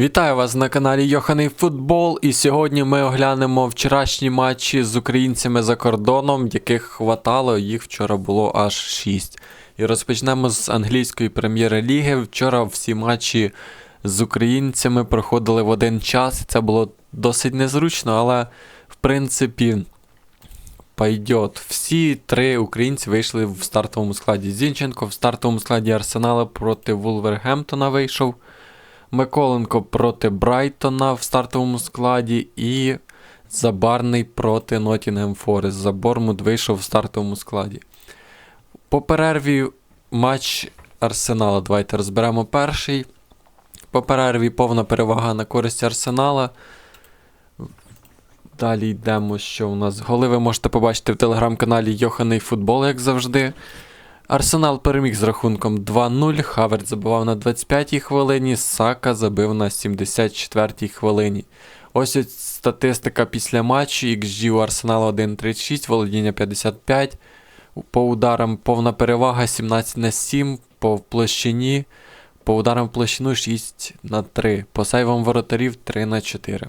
Вітаю вас на каналі Йоханий Футбол. І сьогодні ми оглянемо вчорашні матчі з українцями за кордоном, яких хватало, їх вчора було аж 6. І розпочнемо з англійської прем'єр-ліги. Вчора всі матчі з українцями проходили в один час, це було досить незручно, але в принципі. Пойдет. Всі три українці вийшли в стартовому складі. Зінченко в стартовому складі Арсенала проти Вулвергемптона вийшов. Миколенко проти Брайтона в стартовому складі і Забарний проти Ноттінгем Форест. За Бормут вийшов в стартовому складі. По перерві матч Арсенала. Давайте розберемо перший. По перерві повна перевага на користь Арсенала. Далі йдемо, що у нас. Голи ви можете побачити в телеграм-каналі Йоханий Футбол, як завжди. Арсенал переміг з рахунком 2-0. Хаверт забивав на 25-й хвилині, Сака забив на 74-й хвилині. Ось ось статистика після матчу. XG у Арсенала 1.36, володіння 55. По ударам повна перевага 17 на 7, по площині. По ударам в площину 6 на 3. По сейвам воротарів 3 на 4.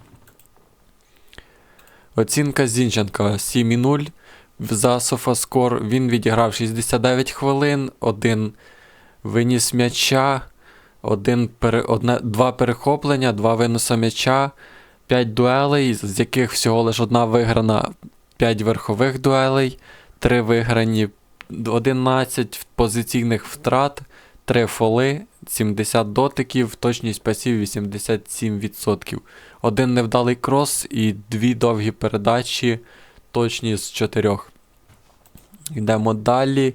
Оцінка Зінченка 7,0 за Софаскор. Він відіграв 69 хвилин, один виніс м'яча, один одне, два перехоплення, два винуса м'яча, 5 дуелей, з яких всього лише одна виграна, 5 верхових дуелей, 3 виграні, 11 позиційних втрат, 3 фоли, 70 дотиків, точність пасів 87%. Один невдалий крос і дві довгі передачі, точні з чотирьох. Йдемо далі.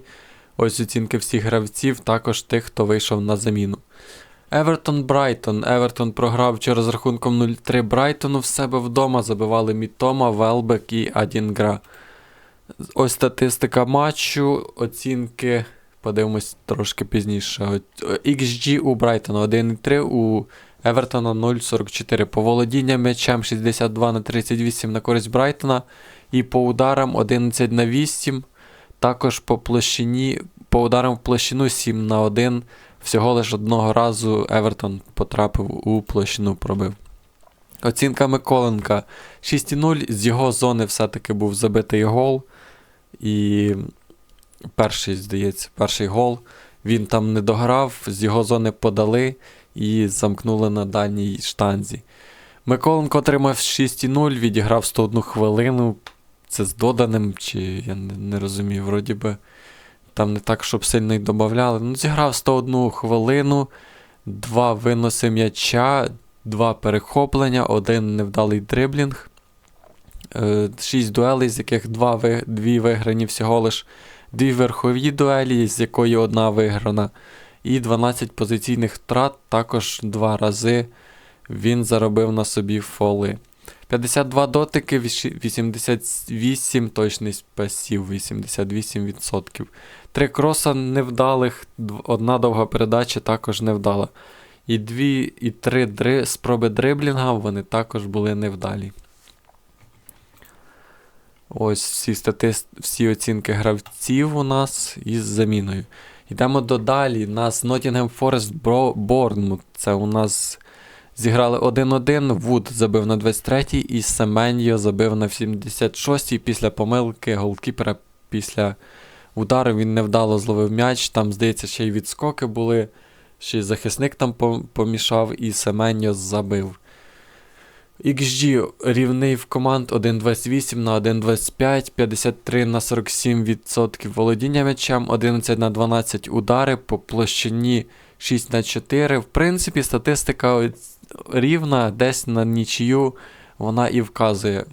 Ось оцінки всіх гравців, також тих, хто вийшов на заміну. Евертон Брайтон. Евертон програв вчора з рахунком 0-3 Брайтону в себе вдома. Забивали Мітома, Велбек і Адінгра. Ось статистика матчу. Оцінки. Подивимось трошки пізніше. XG у Брайтона 1,3, у Евертона 0,44. По володінням м'ячем 62 на 38 на користь Брайтона. І по ударам 11 на 8. Також по площині, по ударам в площину 7 на 1. Всього лише одного разу Евертон потрапив у площину, пробив. Оцінка Миколенка 6,0. З його зони все-таки був забитий гол. І перший, здається, перший гол. Він там не дограв, з його зони подали і замкнули на дальній штанзі. Миколенко отримав 6,0, відіграв 101 хвилину. Це з доданим, чи я не, не розумію, вроді би там не так, щоб сильно й додавали. Ну, зіграв 101 хвилину, два виноси м'яча, два перехоплення, один невдалий дриблінг, е, шість дуелей, з яких два, дві виграні всього лиш, дві верхові дуелі, з якої одна виграна, і 12 позиційних втрат, також два рази він заробив на собі фоли. 52 дотики, віщі- 88 точність пасів, 88%. Три кроса невдалих, одна довга передача також невдала. І дві і три дри, спроби дриблінга вони також були невдалі. Ось всі статист... всі оцінки гравців у нас із заміною. Йдемо до далі. У нас Nottingham Forest Bournemouth. Це у нас Зіграли 1-1, Вуд забив на 23-й і Семеньо забив на 76-й після помилки голкіпера після удару він невдало зловив м'яч. Там, здається, ще й відскоки були. Ще й захисник там помішав, і Семеньо забив. XG рівний в команд 1.28 на 1.25, 53 на 47% володіння м'ячем, 11 на 12 удари по площині 6 на 4. В принципі, статистика рівна, десь на нічию вона і вказує.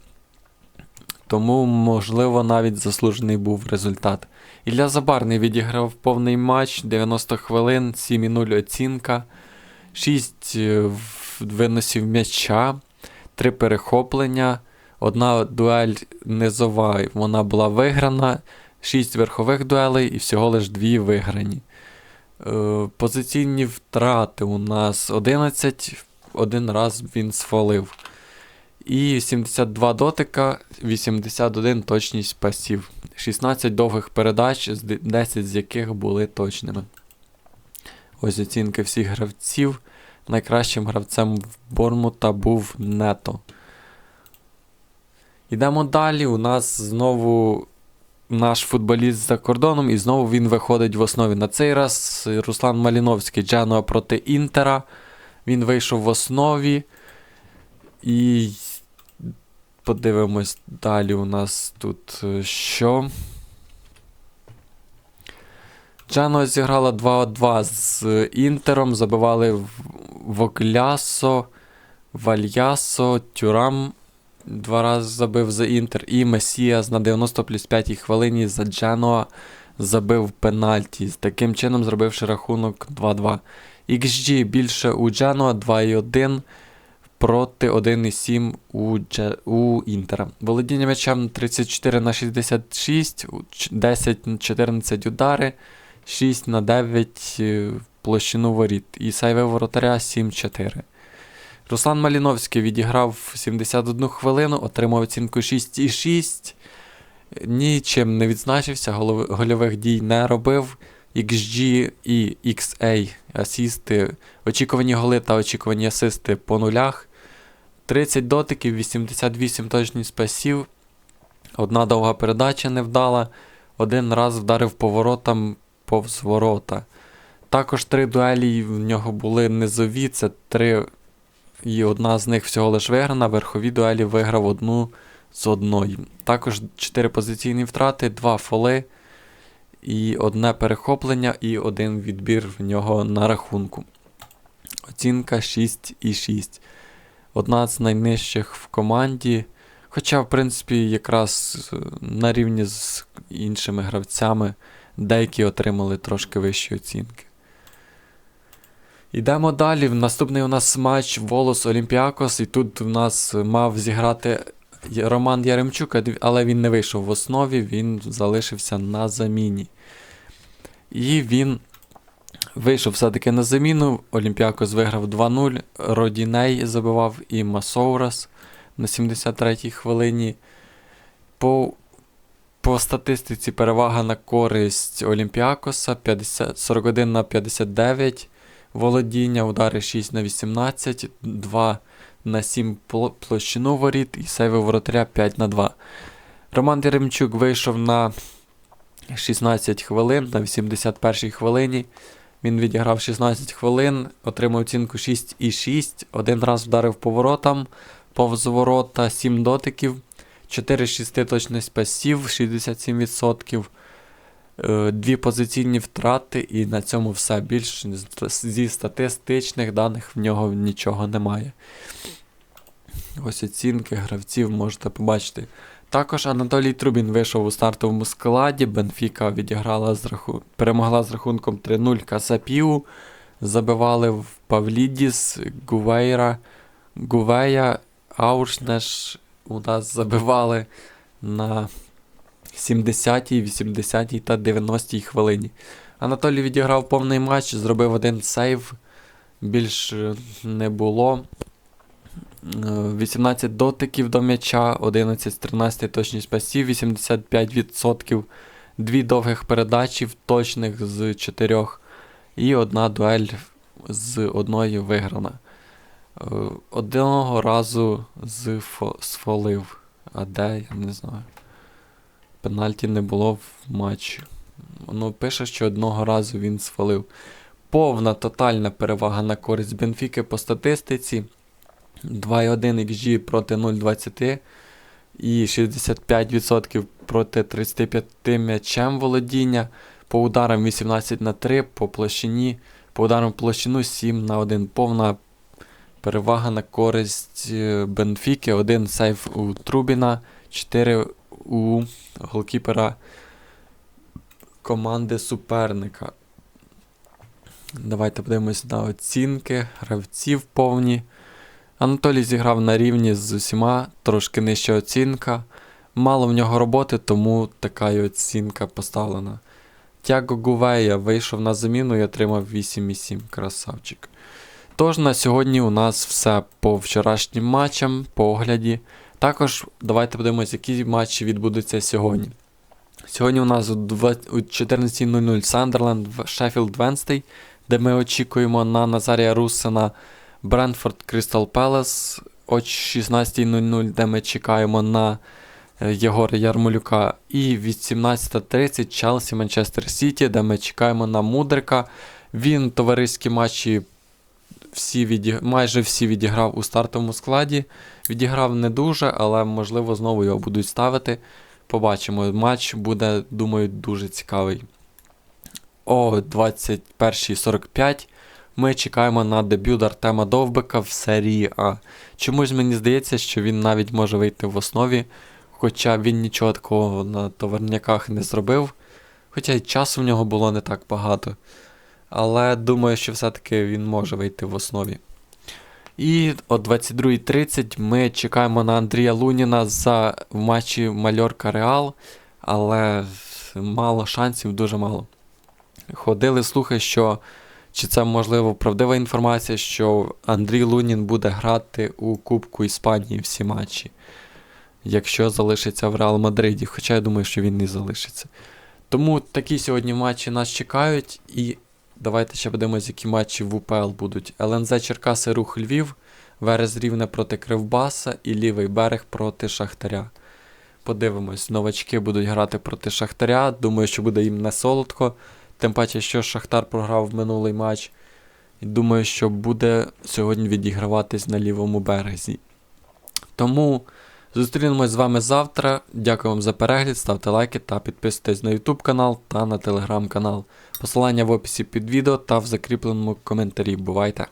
Тому, можливо, навіть заслужений був результат. Ілля Забарний відіграв повний матч, 90 хвилин, 7,0 оцінка, 6 виносів м'яча, 3 перехоплення, одна дуель низова, вона була виграна, 6 верхових дуелей і всього лиш 2 виграні. Е, Позиційні втрати у нас 11, один раз він сфолив. І 72 дотика, 81 точність пасів. 16 довгих передач, 10 з яких були точними. Ось оцінки всіх гравців. найкращим гравцем в Бормута був Нето. Йдемо далі. У нас знову наш футболіст за кордоном, і знову він виходить в основі. На цей раз Руслан Маліновський Дженуа проти Інтера. Він вийшов в основі. І подивимось далі у нас тут е, що. Дженуа зіграла 2-2 з Інтером. Забивали В- Воглясо, Вальясо, Тюрам. Два рази забив за Інтер. І Месіас на 90 плюс 5 хвилині за Дженуа забив пенальті. Таким чином зробивши рахунок 2-2. XG більше у Дженуа 2,1 проти 1,7 у, Дже... у Інтера. Володіння м'ячем 34 на 66, у 10 на 14 удари, 6 на 9 е, площину воріт. І сайве воротаря 7-4. Руслан Маліновський відіграв 71 хвилину, отримав оцінку 6,6. Нічим не відзначився, гольових дій не робив. XG і XA асісти, очікувані голи та очікувані асисти по нулях. 30 дотиків, 88 точність пасів. Одна довга передача невдала. Один раз вдарив поворотом повз ворота. Також три дуелі в нього були низові, це три. І одна з них всього лиш виграна. Верхові дуелі виграв одну з одної. Також 4 позиційні втрати, 2 фоли, і одне перехоплення, і один відбір в нього на рахунку. Оцінка 6,6. Одна з найнижчих в команді. Хоча, в принципі, якраз е, на рівні з іншими гравцями деякі отримали трошки вищі оцінки. Йдемо далі. Наступний у нас матч Волос Олімпіакос, і тут у нас мав зіграти Роман Яремчук, але він не вийшов в основі, він залишився на заміні. І він вийшов все-таки на заміну. Олімпіакос виграв 2-0. Родіней забивав і Масоурас на 73-й хвилині. По, по статистиці перевага на користь Олімпіакоса 50, 41 на 59. Володіння, удари 6 на 18, 2 на 7 площину воріт і сейви воротаря 5 на 2. Роман Яремчук вийшов на 16 хвилин, на 81-й хвилині. Він відіграв 16 хвилин, отримав оцінку 6,6, один раз вдарив поворотом, повз ворота 7 дотиків, 4 з 6 точність пасів, 67%. Е, Дві позиційні втрати, і на цьому все більш з- зі статистичних даних в нього нічого немає. Ось оцінки гравців можете побачити. Також Анатолій Трубін вийшов у стартовому складі. Бенфіка відіграла з раху... перемогла з рахунком 3-0 Касапіу. Забивали в Павлідіс, Гувейра, Гувея, Аушнеш. У нас забивали на 70-й, 80-й та 90-й хвилині. Анатолій відіграв повний матч, зробив один сейв. Більш е, не було. Е, 18 дотиків до м'яча, 11 з 13 точність пасів, 85%, дві довгих передачі точних з 4 і одна дуель з одної виграна. Е, Одного разу з фо- сфолив. А де, я не знаю. Пенальті не було в матчі. Ну, пише, що одного разу він сфалив. Повна тотальна перевага на користь Бенфіки по статистиці. 2,1 XG проти 0,20 і 65% проти 35 м'ячем володіння. По ударам 18 на 3, по площині, по ударам в площину 7 на 1. Повна перевага на користь е, Бенфіки. Один сейф у Трубіна, 4 у голкіпера команди суперника. Давайте подивимось на оцінки гравців повні. Анатолій зіграв на рівні з усіма, трошки нижча оцінка. Мало в нього роботи, тому така й оцінка поставлена. Тяго Гувея вийшов на заміну і отримав 8,7 красавчик. Тож на сьогодні у нас все по вчорашнім матчам, по огляді. Також давайте подивимось, які матчі відбудуться сьогодні. Сьогодні у нас у 14.00 Сандерленд, Шеффілд Венстей, де ми очікуємо на Назарія Русина Брентфорд Крістал Пелес о 16.00, де ми чекаємо на е, Єгора Ярмолюка. І від 17.30 Челсі Манчестер Сіті, де ми чекаємо на Мудрика. Він товариські матчі всі віді... майже всі відіграв у стартовому складі. Відіграв не дуже, але можливо знову його будуть ставити. Побачимо. Матч буде, думаю, дуже цікавий. О 21.45 ми чекаємо на дебют Артема Довбика в серії А. Чомусь мені здається, що він навіть може вийти в основі, хоча він нічого такого на товарняках не зробив. Хоча й часу в нього було не так багато. Але думаю, що все-таки він може вийти в основі. І о 22.30 ми чекаємо на Андрія Луніна за в матчі Мальорка Реал, але мало шансів, дуже мало. Ходили слухи, що чи це можливо правдива інформація, що Андрій Лунін буде грати у Кубку Іспанії всі матчі, якщо залишиться в Реал Мадриді, хоча я думаю, що він не залишиться. Тому такі сьогодні матчі нас чекають, і давайте ще подивимось, які матчі в УПЛ будуть. ЛНЗ Черкаси Рух Львів, Верес Рівне проти Кривбаса і лівий берег проти Шахтаря. Подивимось, новачки будуть грати проти Шахтаря. Думаю, що буде їм не солодко. Тим паче, що Шахтар програв минулий матч. Думаю, що буде сьогодні відіграватись на лівому березі. Тому зустрінемось з вами завтра. Дякую вам за перегляд, ставте лайки та підписуйтесь на YouTube канал та на телеграм канал. Посилання в описі під відео та в закріпленому коментарі. Бувайте!